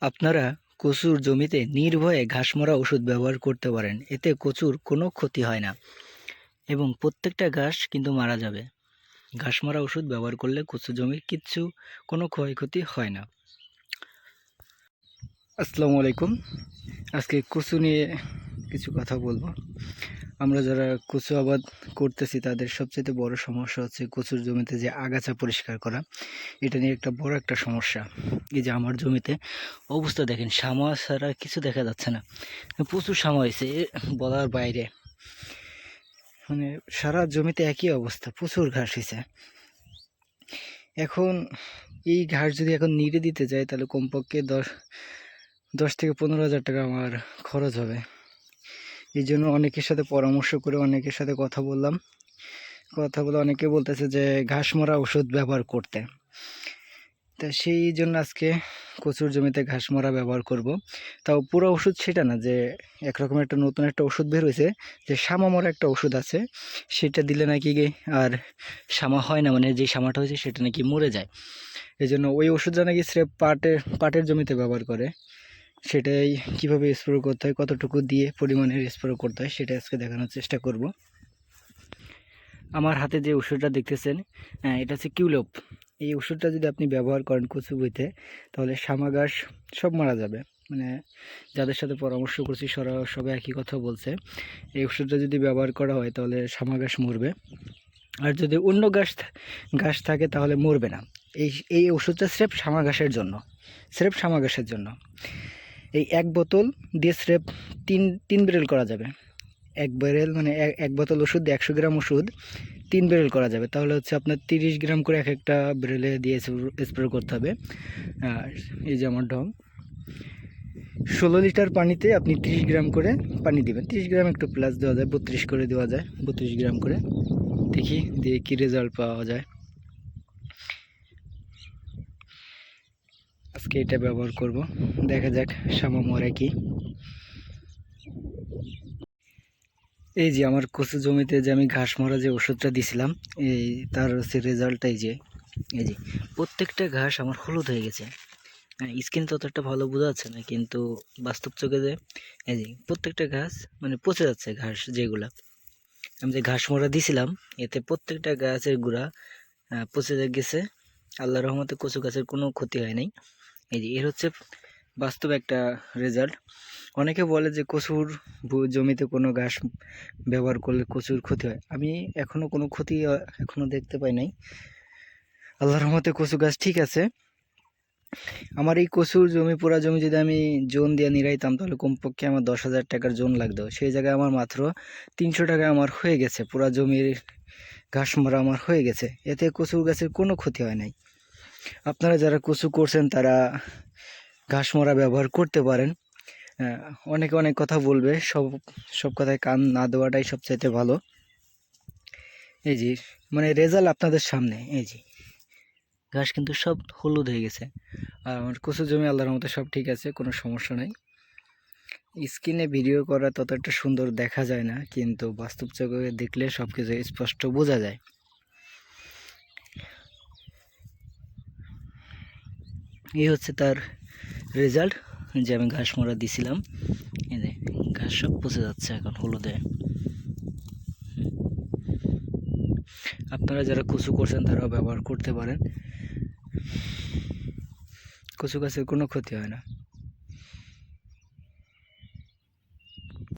আপনারা কচুর জমিতে নির্ভয়ে ঘাস মরা ওষুধ ব্যবহার করতে পারেন, এতে কচুর কোনো ক্ষতি হয় না। এবং প্রত্যেকটা ঘাস কিন্তু মারা যাবে। ঘাস মারা ওষুধ ব্যবহার করলে কচু জমির কিচ্ছু কোনো ক্ষয়ক্ষতি হয় না। আসসালামু আলাইকুম। আজকে কচু নিয়ে কিছু কথা বলব। আমরা যারা কচু আবাদ করতেছি, তাদের সবচেয়ে বড় সমস্যা হচ্ছে কচুর জমিতে যে আগাছা পরিষ্কার করা। এটা নিয়ে একটা বড় একটা সমস্যা। এই যে আমার জমিতে অবস্থা দেখেন সামা ছাড়া কিছু দেখা যাচ্ছে না। প্রচুর সামা হয়েছে বলার বাইরে। মানে সারা জমিতে একই অবস্থা, প্রচুর ঘাস হয়েছে। এখন এই ঘাস যদি এখন নিড়ে দিতে যাই তাহলে কমপক্ষে দশ দশ থেকে পনেরো হাজার টাকা আমার খরচ হবে। এই জন্য অনেকের সাথে পরামর্শ করে অনেকের সাথে কথা বললাম। কথা বলে অনেকে বলতেছে যে ঘাস মরা ওষুধ ব্যবহার করতে। তা সেই জন্য আজকে কচুর জমিতে ঘাস মরা ব্যবহার করব। তাও পুরো ওষুধ সেটা না যে একরকম একটা নতুন একটা ওষুধ বের হয়েছে যে সামা মরা একটা ওষুধ আছে, সেটা দিলে নাকি আর সামা হয় না মানে যে সামাটা হয়েছে সেটা নাকি মরে যায়। এই জন্য ওই ওষুধটা নাকি স্রেফ পাটের পাটের জমিতে ব্যবহার করে। সেটাই কীভাবে স্প্রে করতে হয়, কতটুকু দিয়ে পরিমাণের স্প্রে করতে হয় সেটা আজকে দেখানোর চেষ্টা করব। আমার হাতে যে ওষুধটা দেখতেছেন এটা হচ্ছে কিউলোপ এই ওষুধটা যদি আপনি ব্যবহার করেন কচু বইতে তাহলে সামা ঘাস সব মারা যাবে। মানে যাদের সাথে পরামর্শ করছি, সরা, সবাই একই কথা বলছে। এই ওষুধটা যদি ব্যবহার করা হয়, তাহলে সামা ঘাস মরবে। আর যদি অন্য ঘাস গাছ থাকে, তাহলে মরবে না। এই এই ওষুধটা স্রেফ সামা ঘাসের জন্য। স্রেফ সামা ঘাসের জন্য। এই এক বোতল দিয়ে স্রেফ তিন তিন বেরেল করা যাবে। এক বেরেল মানে এক- বোতল ওষুধ একশো গ্রাম ওষুধ, তিন বেরেল করা যাবে। তাহলে হচ্ছে আপনার তিরিশ গ্রাম করে এক একটা বেরেলে দিয়ে স্প্রে করতে হবে। এই যে আমার ঢং। ষোলো লিটার পানিতে আপনি তিরিশ গ্রাম করে পানি দিবেন। তিরিশ গ্রাম একটু প্লাস দেওয়া যায়, বত্রিশ করে দেওয়া যায়, বত্রিশ গ্রাম করে। দেখি, দিয়ে কী রেজাল্ট পাওয়া যায়। আজকে এটা ব্যবহার করব। দেখা যাক সামা মরে কি। এই যে আমার কচু জমিতে যে আমি ঘাস মরা যে ওষুধটা দিছিলাম, এই তার হচ্ছে রেজাল্টটাই যে, এই যে, প্রত্যেকটা ঘাস আমার হলুদ হয়ে গেছে। হ্যাঁ স্কিন ততটা ভালো বোঝা যাচ্ছে না, কিন্তু বাস্তব চোখে যে, এই যে, প্রত্যেকটা ঘাস মানে পচে যাচ্ছে ঘাস যেগুলা। আমি যে ঘাস মরা দিছিলাম, এতে প্রত্যেকটা গাছের গুঁড়া পচে গেছে। আল্লাহ রহমতে কচু গাছের কোনো ক্ষতি হয় নাই। এই যে এর হচ্ছে বাস্তব একটা রেজাল্ট অনেকে বলে যে কচুর জমিতে কোনো ঘাস ব্যবহার করলে কচুর ক্ষতি হয়। আমি এখনও কোনো ক্ষতি আহ, এখনও দেখতে পাই নাই। আল্লাহর রহমতে কচু গাছ ঠিক আছে। আমার এই কচুর জমি পুরা জমি যদি আমি জোন দিয়ে নিরাইতাম তাহলে কমপক্ষে আমার দশ হাজার টাকার জোন লাগতো। সেই জায়গায় আমার মাত্র তিনশো টাকা আমার হয়ে গেছে। পুরা জমির ঘাস মারা আমার হয়ে গেছে। এতে কচুর গাছের কোনো ক্ষতি হয় নাই। আপনারা যারা কচু করছেন, তারা ঘাস মরা ব্যবহার করতে পারেন। অনেকে অনেক কথা বলবে, সব সব কথায় কান না দেওয়াটাই সবচাইতে ভালো। এই যে মানে রেজাল্ট আপনাদের সামনে, এই যে, ঘাস কিন্তু সব হলুদ হয়ে গেছে। আর আমার কচু জমি আল্লাহর মতো সব ঠিক আছে, কোনো সমস্যা নাই। স্ক্রিনে ভিডিও করা ততটা সুন্দর দেখা যায় না, কিন্তু বাস্তব চোখে দেখলে সব কিছু স্পষ্ট বোঝা যায়। এই হচ্ছে তার রেজাল্ট যে আমি ঘাস মরা দিছিলাম। যে, ঘাস সব পচে যাচ্ছে এখন হলুদে। আপনারা যারা কচু করছেন, তারাও ব্যবহার করতে পারেন। কচু গাছের কোনো ক্ষতি হয় না।